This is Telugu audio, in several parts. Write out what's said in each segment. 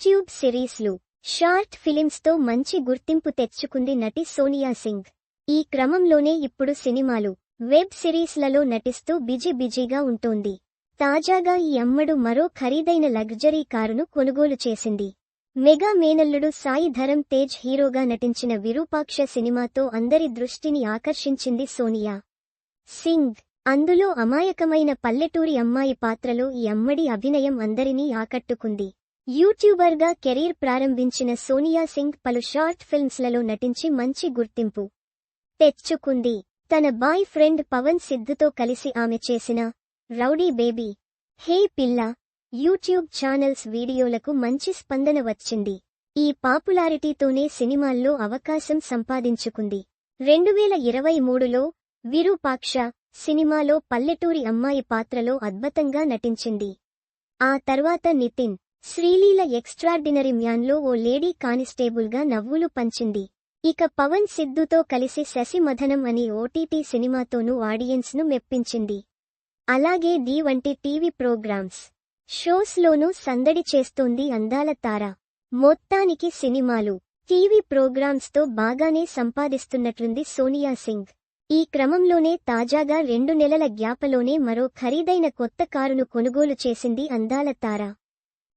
యూట్యూబ్ సిరీస్లు షార్ట్ ఫిలిమ్స్తో మంచి గుర్తింపు తెచ్చుకుంది నటి సోనియా సింగ్. ఈ క్రమంలోనే ఇప్పుడు సినిమాలు వెబ్ సిరీస్లలో నటిస్తూ బిజీ బిజీగా ఉంటోంది. తాజాగా ఈ అమ్మడు మరో ఖరీదైన లగ్జరీ కారును కొనుగోలు చేసింది. మెగా మేనల్లుడు సాయి ధరం తేజ్ హీరోగా నటించిన విరూపాక్ష సినిమాతో అందరి దృష్టిని ఆకర్షించింది సోనియా. సింగ్ అందులో అమాయకమైన పల్లెటూరి అమ్మాయి పాత్రలో ఈ అమ్మడి అభినయం అందరినీ ఆకట్టుకుంది. యూట్యూబర్గా కెరీర్ ప్రారంభించిన సోనియా సింగ్ పలు షార్ట్ ఫిల్మ్స్లలో నటించి మంచి గుర్తింపు తెచ్చుకుంది. తన బాయ్ ఫ్రెండ్ పవన్ సిద్ధుతో కలిసి ఆమె చేసిన రౌడీ బేబీ హే పిల్ల యూట్యూబ్ ఛానల్స్ వీడియోలకు మంచి స్పందన వచ్చింది. ఈ పాపులారిటీతోనే సినిమాల్లో అవకాశం సంపాదించుకుంది. రెండువేల ఇరవై మూడులో విరూపాక్ష సినిమాలో పల్లెటూరి అమ్మాయి పాత్రలో అద్భుతంగా నటించింది. ఆ తర్వాత నితిన్ శ్రీలీల ఎక్స్ట్రార్డినరీ మ్యాన్లో ఓ లేడీ కానిస్టేబుల్గా నవ్వులు పంచింది. ఇక పవన్ సిద్ధుతో కలిసి శశిమథనం అనే ఓటీటీ సినిమాతోనూ ఆడియన్స్ను మెప్పించింది. అలాగే ది వంటి టీవీ ప్రోగ్రామ్స్ షోస్లోనూ సందడి చేస్తోంది అందాల తార. మొత్తానికి సినిమాలు టీవీ ప్రోగ్రామ్స్తో బాగానే సంపాదిస్తున్నట్లుంది సోనియా సింగ్. ఈ క్రమంలోనే తాజాగా రెండు నెలల గ్యాపలోనే మరో ఖరీదైన కొత్త కారును కొనుగోలు చేసింది అందాల తార.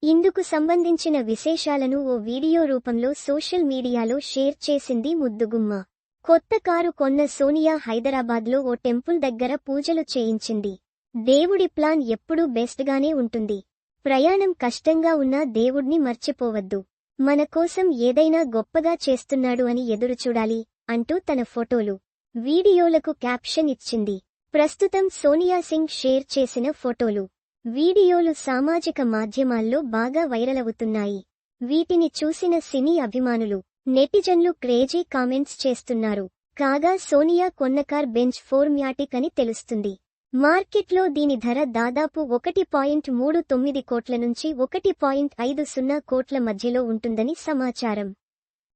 ఇందుకు సంబంధించిన విశేషాలను ఓ వీడియో రూపంలో సోషల్ మీడియాలో షేర్ చేసింది ముద్దుగుమ్మ. కొత్త కారు కొన్న సోనియా హైదరాబాద్లో ఓ టెంపుల్ దగ్గర పూజలు చేయించింది. దేవుడి ప్లాన్ ఎప్పుడూ బెస్ట్గానే ఉంటుంది. ప్రయాణం కష్టంగా ఉన్నా దేవుడ్ని మర్చిపోవద్దు. మన కోసం ఏదైనా గొప్పగా చేస్తున్నాడు అని ఎదురుచూడాలి అంటూ తన ఫోటోలు. వీడియోలకు క్యాప్షన్ ఇచ్చింది. ప్రస్తుతం సోనియా సింగ్ షేర్ చేసిన ఫోటోలు. వీడియోలు సామాజిక మాధ్యమాల్లో బాగా వైరల్ అవుతున్నాయి. వీటిని చూసిన సినీ అభిమానులు నెటిజన్లు క్రేజీ కామెంట్స్ చేస్తున్నారు. కాగా సోనియా కొన్నకార్ బెంచ్ ఫోర్మ్యాటిక్ అని తెలుస్తుంది. మార్కెట్లో దీని ధర దాదాపు ఒకటి పాయింట్ మూడు తొమ్మిది కోట్ల నుంచి ఒకటి పాయింట్ ఐదు సున్నా కోట్ల మధ్యలో ఉంటుందని సమాచారం.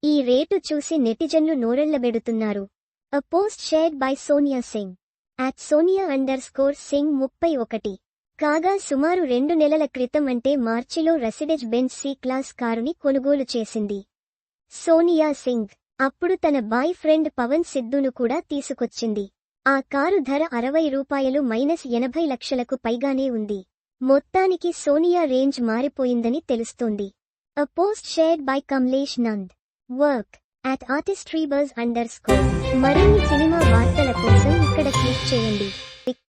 ఈ రేటు చూసి నెటిజన్లు నోరెళ్ళబెడుతున్నారు a post shared by Sonia Singh. At Sonia underscore Singh ముప్పై ఒకటి. కాగా సుమారు రెండు నెలల క్రితం అంటే మార్చిలో రెసిడెజ్ బెంచ్ సి క్లాస్ కారుని కొనుగోలు చేసింది. సోనియా సింగ్ అప్పుడు తన బాయ్ ఫ్రెండ్ పవన్ సిద్ధును కూడా తీసుకొచ్చింది. ఆ కారు ధర అరవై రూపాయలు మైనస్ ఎనభై లక్షలకు పైగానే ఉంది. మొత్తానికి సోనియా రేంజ్ మారిపోయిందని తెలుస్తోంది. A post shared by Kamlesh Nand work at artistrybuzz underscore మరిన్ని సినిమా వార్తల కోసం ఇక్కడ క్లిక్ చేయండి.